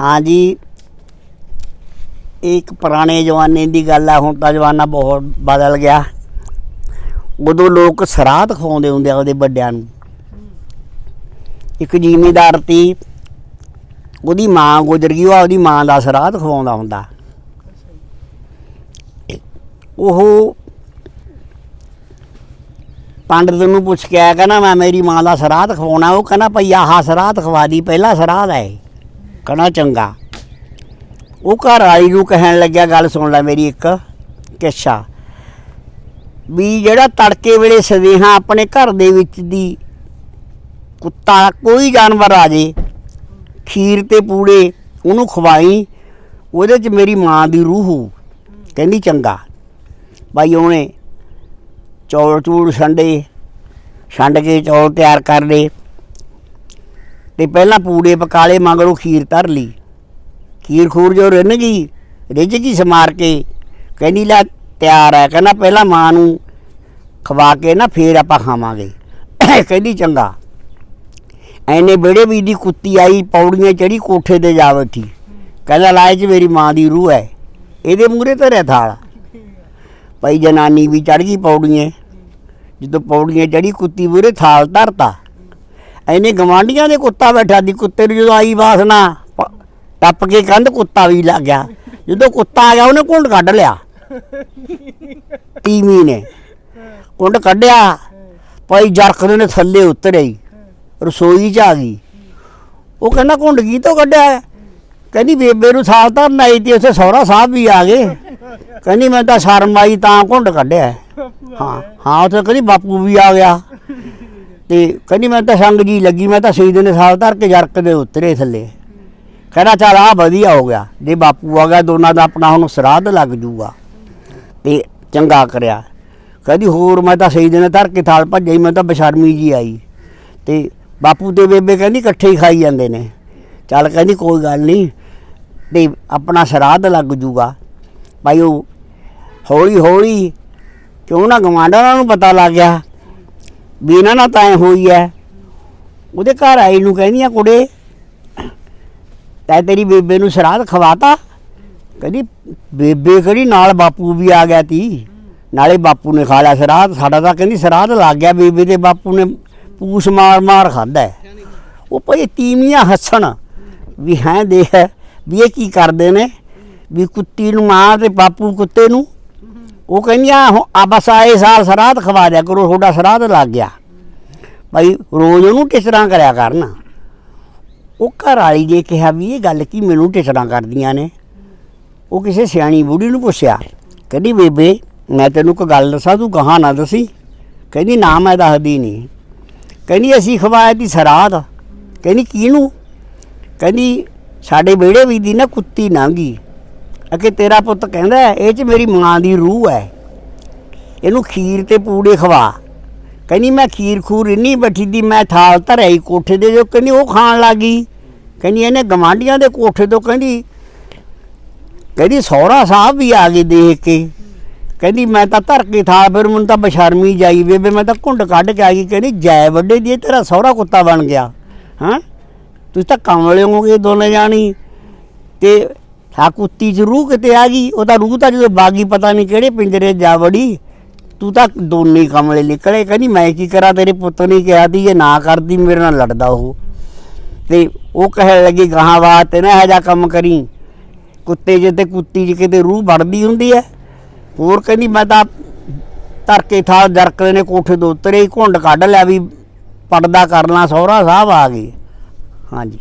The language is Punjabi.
ਹਾਂ ਜੀ ਇਹ ਇੱਕ ਪੁਰਾਣੇ ਜ਼ਮਾਨੇ ਦੀ ਗੱਲ ਆ, ਹੁਣ ਤਾਂ ਜ਼ਮਾਨਾ ਬਹੁਤ ਬਦਲ ਗਿਆ। ਉਦੋਂ ਲੋਕ ਸਰਾਧ ਖਵਾਉਂਦੇ ਹੁੰਦੇ ਆ ਉਹਦੇ ਵੱਡਿਆਂ ਨੂੰ। ਇੱਕ ਜ਼ਿਮੀਦਾਰ ਤੀ, ਉਹਦੀ ਮਾਂ ਗੁਜ਼ਰ ਗਈ, ਉਹ ਆਪਦੀ ਮਾਂ ਦਾ ਸਰਾਧ ਖਵਾਉਂਦਾ ਹੁੰਦਾ। ਉਹ ਪੰਡਤ ਨੂੰ ਪੁੱਛ ਕੇ ਆਇਆ, ਕਹਿੰਦਾ ਮੈਂ ਮੇਰੀ ਮਾਂ ਦਾ ਸਰਾਧ ਖਵਾਉਣਾ, ਉਹ ਕਹਿੰਦਾ ਭਈ ਆਹ ਸਰਾਧ ਖਵਾ ਦੀ, ਪਹਿਲਾ ਸਰਾਧ ਹੈ ਕਹਿੰਦਾ ਚੰਗਾ। ਉਹ ਘਰ ਵਾਲੀ ਨੂੰ ਕਹਿਣ ਲੱਗਿਆ, ਗੱਲ ਸੁਣ ਲੈ ਮੇਰੀ ਇੱਕ ਕਿੱਸਾ। ਵੀ ਜਿਹੜਾ ਤੜਕੇ ਵੇਲੇ ਸਦੇਹਾ ਆਪਣੇ ਘਰ ਦੇ ਵਿੱਚ ਦੀ ਕੁੱਤਾ, ਕੋਈ ਜਾਨਵਰ ਆ ਜੇ, ਖੀਰ ਤੇ ਪੂੜੇ ਉਹਨੂੰ ਖਵਾਈ, ਉਹਦੇ 'ਚ ਮੇਰੀ ਮਾਂ ਦੀ ਰੂਹ ਹੋ ਕਹਿੰਦੀ, ਚੰਗਾ। ਬਾਈ ਉਹਨੇ ਚੌਲ ਚੂੜ ਛੰਡੇ, ਛੰਡ ਕੇ ਚੌਲ ਤਿਆਰ ਕਰ ਲਏ। ਤੇ ਪਹਿਲਾਂ ਪੂੜੇ ਪਕਾਲੇ ਮਗਰੋਂ ਖੀਰ ਧਰ ਲਈ। ਖੀਰ ਖੂਰ ਜੋ ਰਿੰਨ ਗਈ, ਰਿੱਝ ਗਈ ਸਮਾਰ ਕੇ। ਕਹਿੰਦੀ, ਲੈ ਤਿਆਰ ਹੈ ਕਹਿੰਦਾ, ਪਹਿਲਾਂ ਮਾਂ ਨੂੰ ਖਵਾ ਕੇ ਨਾ ਫੇਰ ਆਪਾਂ ਖਾਵਾਂਗੇ। ਕਹਿੰਦੀ, ਚੰਗਾ। ਐਨੇ ਬੇੜੇ ਵੀ ਦੀ ਕੁੱਤੀ ਆਈ, ਪੌੜੀਆਂ ਚੜੀ ਕੋਠੇ ਤੇ ਜਾ ਬੈਠੀ। ਕਹਿੰਦਾ ਲਾਇ ਚ ਮੇਰੀ ਮਾਂ ਦੀ ਰੂਹ ਹੈ ਇਹਦੇ ਮੂਹਰੇ ਧਰਿਆ ਥਾਲ। ਭਾਈ ਜਨਾਨੀ ਵੀ ਚੜ ਗਈ ਪੌੜੀਆਂ। ਜਦੋਂ ਪੌੜੀਆਂ ਚੜੀ ਕੁੱਤੀ ਮੂਹਰੇ ਥਾਲ ਧਰਤਾ। ਐਨੇ ਗਵਾਂਡੀਆਂ ਦੇ ਕੁੱਤਾ ਬੈਠਾ ਦੀ ਕੁੱਤੇ ਨੂੰ ਜਦੋਂ ਆਈ ਵਾਸਨਾ ਪ- ਟੱਪ ਕੇ ਕੰਧ ਕੁੱਤਾ ਵੀ ਲੱਗ ਗਿਆ। ਜਦੋਂ ਕੁੱਤਾ ਆ ਗਿਆ, ਉਹਨੇ ਕੁੰਡ ਕੱਢ ਲਿਆ। ਤੀਵੀਂ ਨੇ। ਕੁੰਡ ਕੱਢਿਆ। ਭਾਈ ਜਰਖਦੇ ਨੇ ਥੱਲੇ ਉਤਰਿਆ ਰਸੋਈ 'ਚ ਆ ਗਈ। ਉਹ ਕਹਿੰਦਾ, ਕੁੰਡ ਕੀ ਤੋਂ ਕੱਢਿਆ? ਕਹਿੰਦੀ, ਬੇਬੇ ਨੂੰ ਸਾਲ ਧਰਨ ਆਈ ਤੇ ਉੱਥੇ ਸਹੁਰਾ ਸਾਹਿਬ ਵੀ ਆ ਗਏ। ਕਹਿੰਦੀ ਮੈਂ ਤਾਂ ਸ਼ਰਮ ਆਈ ਤਾਂ ਕੁੰਡ ਕੱਢਿਆ। ਹਾਂ ਹਾਂ, ਉੱਥੇ ਕਹਿੰਦੀ, ਬਾਪੂ ਵੀ ਆ ਗਿਆ। ਤੇ ਕਹਿੰਦੀ ਮੈਂ ਤਾਂ ਸੰਗ ਜੀ ਲੱਗੀ, ਮੈਂ ਤਾਂ ਸਹੀ ਦਿਨ ਸਾਲ ਧਰ ਕੇ ਜਰਕ ਦੇ ਉਤਰੇ ਥੱਲੇ। ਕਹਿੰਦਾ ਚੱਲ ਆ ਵਧੀਆ ਹੋ ਗਿਆ, ਜੇ ਬਾਪੂ ਆ ਗਿਆ, ਦੋਨਾਂ ਦਾ ਆਪਣਾ ਹੁਣ ਸਰਾਧ ਲੱਗ ਜੂਗਾ। ਤੇ ਚੰਗਾ ਕਰਿਆ। ਕਹਿੰਦੀ ਹੋਰ ਮੈਂ ਤਾਂ ਸਹੀ ਦਿਨ ਧਰ ਕੇ ਥਾਲ ਭੱਜਈ ਮੈਂ ਤਾਂ ਬਸ਼ਰਮੀ ਜੀ ਆਈ। ਤੇ ਬਾਪੂ ਤੇ ਬੇਬੇ ਕਹਿੰਦੀ ਇਕੱਠੇ ਹੀ ਖਾਈ ਜਾਂਦੇ ਨੇ। ਚੱਲ ਕਹਿੰਦੀ ਕੋਈ ਗੱਲ ਨਹੀਂ, ਤੇ ਆਪਣਾ ਸਰਾਧ ਲੱਗ ਜੂਗਾ। ਭਾਈ ਉਹ ਹੌਲੀ ਹੌਲੀ ਕਿਉਂ ਨਾ ਗਵਾਂਡਾਂ ਨੂੰ ਪਤਾ ਲੱਗ ਗਿਆ ਵੀ ਇਹਨਾਂ ਨਾਲ ਤਾਂ ਐਂ ਹੋਈ ਐ। ਉਹਦੇ ਘਰ ਆਈ ਨੂੰ ਕਹਿੰਦੀਆਂ ਕੁੜੇ, ਤੈ ਤੇਰੀ ਬੇਬੇ ਨੂੰ ਸਰਾਧ ਖਵਾਤਾ? ਕਹਿੰਦੀ, ਬੇਬੇ ਕਿਹੜੀ ਨਾਲ ਬਾਪੂ ਵੀ ਆ ਗਿਆ ਤੀ? ਨਾਲੇ ਬਾਪੂ ਨੇ ਖਾ ਲਿਆ ਸਰਾਧ। ਸਾਡਾ ਤਾਂ ਕਹਿੰਦੀ ਸਰਾਧ ਲੱਗ ਗਿਆ, ਬੇਬੇ ਦੇ ਬਾਪੂ ਨੇ ਪੂਛ ਮਾਰ ਮਾਰ ਖਾਦਾ ਉਹ ਭਈ ਤੀਵੀਆਂ ਹੱਸਣ ਵੀ ਹੈ ਦੇਖ, ਵੀ ਇਹ ਕੀ ਕਰਦੇ ਨੇ? ਵੀ ਕੁੱਤੀ ਨੂੰ ਮਾਂ ਤੇ ਬਾਪੂ ਕੁੱਤੇ ਨੂੰ ਉਹ ਕਹਿੰਦੀਆਂ, ਹੁਣ ਆ ਬਸ ਆਏ ਸਾਲ ਸਰਾਧ ਖਵਾ ਦਿਆ ਕਰੋ, ਤੁਹਾਡਾ ਸਰਾਧ ਲੱਗ ਗਿਆ। ਭਾਈ, ਰੋਜ਼ ਉਹਨੂੰ ਕਿਸ ਕਰਿਆ ਕਰਨ। ਉਹ ਘਰ ਵਾਲੀ ਨੇ ਕਿਹਾ ਵੀ ਇਹ ਗੱਲ ਕੀ ਮੈਨੂੰ ਟਿਚਰਾਂ ਕਰਦੀਆਂ ਨੇ? ਉਹ ਕਿਸੇ ਸਿਆਣੀ ਬੁੜੀ ਨੂੰ ਪੁੱਛਿਆ, ਕਹਿੰਦੀ, ਬੇਬੇ, ਮੈਂ ਤੈਨੂੰ ਕੋਈ ਗੱਲ ਦੱਸਾਂ, ਤੂੰ ਗਾਹਾਂ ਨਾ ਦਸੀ? ਕਹਿੰਦੀ, ਨਾ, ਮੈਂ ਦੱਸਦੀ ਨਹੀਂ। ਕਹਿੰਦੀ, ਅਸੀਂ ਖਵਾਇਆ ਦੀ ਸਰਾਧ। ਕਹਿੰਦੀ, ਕਿਹਨੂੰ? ਕਹਿੰਦੀ, ਸਾਡੇ ਵਿਹੜੇ ਵੀ ਦੀ ਨਾ ਕੁੱਤੀ ਲੰਘੀ ਅਕੇ ਤੇਰਾ ਪੁੱਤ ਕਹਿੰਦਾ ਇਹ ਚ ਮੇਰੀ ਮਾਂ ਦੀ ਰੂਹ ਹੈ। ਇਹਨੂੰ ਖੀਰ ਤੇ ਪੂੜੇ ਖਵਾ। ਕਹਿੰਦੀ, ਮੈਂ ਖੀਰ ਖੂਰ ਇੰਨੀ ਬੈਠੀ ਦੀ, ਮੈਂ ਥਾਲ ਧਰਿਆ ਹੀ ਕੋਠੇ ਦੇ ਜੋ, ਕਹਿੰਦੀ, ਉਹ ਖਾਣ ਲੱਗੀ। ਕਹਿੰਦੀ, ਇਹਨੇ ਗਵਾਂਡੀਆਂ ਦੇ ਕੋਠੇ ਤੋਂ ਕਹਿੰਦੀ ਕਹਿੰਦੀ, ਸਹੁਰਾ ਸਾਹਿਬ ਵੀ ਆ ਗਏ ਦੇਖ ਕੇ। ਕਹਿੰਦੀ, ਮੈਂ ਤਾਂ ਧਰ ਕੇ ਥਾ ਫਿਰ ਮੈਨੂੰ ਤਾਂ ਬਸ਼ਰਮੀ ਜਾਈ ਬੇਬੇ, ਮੈਂ ਤਾਂ ਘੁੰਡ ਕੱਢ ਕੇ ਆ ਗਈ। ਕਹਿੰਦੀ, ਜੈ ਵੱਡੇ ਦੀ, ਇਹ ਤੇਰਾ ਸਹੁਰਾ ਕੁੱਤਾ ਬਣ ਗਿਆ। ਹਾਂ? ਤੁਸੀਂ ਤਾਂ ਕਮਲੇ ਹੋਗੇ ਦੋਨੇ ਜਾਣੀ। ਤੇ ਆ ਕੁੱਤੀ ਚ ਰੂਹ ਕਿਤੇ ਆ ਗਈ? ਉਹ ਤਾਂ ਰੂਹ ਤਾਂ ਜਦੋਂ ਬਾਗੀ, ਪਤਾ ਨਹੀਂ ਕਿਹੜੇ ਪਿੰਜਰੇ ਜਾ ਵੜੀ। ਤੂੰ ਤਾਂ ਦੋਨੇ ਕਮਲੇ ਨਿਕਲੇ, ਕਹਿੰਦੀ, ਮੈਂ ਕੀ ਕਰਾਂ? ਤੇਰੇ ਪੁੱਤ ਨੇ ਕਿਹਾ ਤੀ, ਜੇ ਨਾ ਕਰਦੀ, ਮੇਰੇ ਨਾਲ ਲੜਦਾ ਉਹ। ਤੇ ਉਹ ਕਹਿਣ ਲੱਗੀ, ਗਾਹਾਂ ਵਾਸਤੇ ਨਾ ਇਹੋ ਜਿਹਾ ਕੰਮ ਕਰੀ। ਕੁੱਤੇ ਜੇ ਤੇ ਕੁੱਤੀ ਚ ਕਿਤੇ ਰੂਹ ਵੜਦੀ ਹੁੰਦੀ ਹੈ ਹੋਰ ਕਹਿੰਦੀ, ਮੈਂ ਤਾਂ ਧਰ ਕੇ ਥਾਲ ਜਰਕਦੇ ਨੇ, ਕੋਠੇ ਤੋਂ ਉਤਰੇ ਹੀ ਘੁੰਡ ਕੱਢ ਲਿਆ ਵੀ ਪਰਦਾ ਕਰਨਾ ਸਹੁਰਾ ਸਾਹਿਬ ਆ ਗਏ। ਹਾਂਜੀ।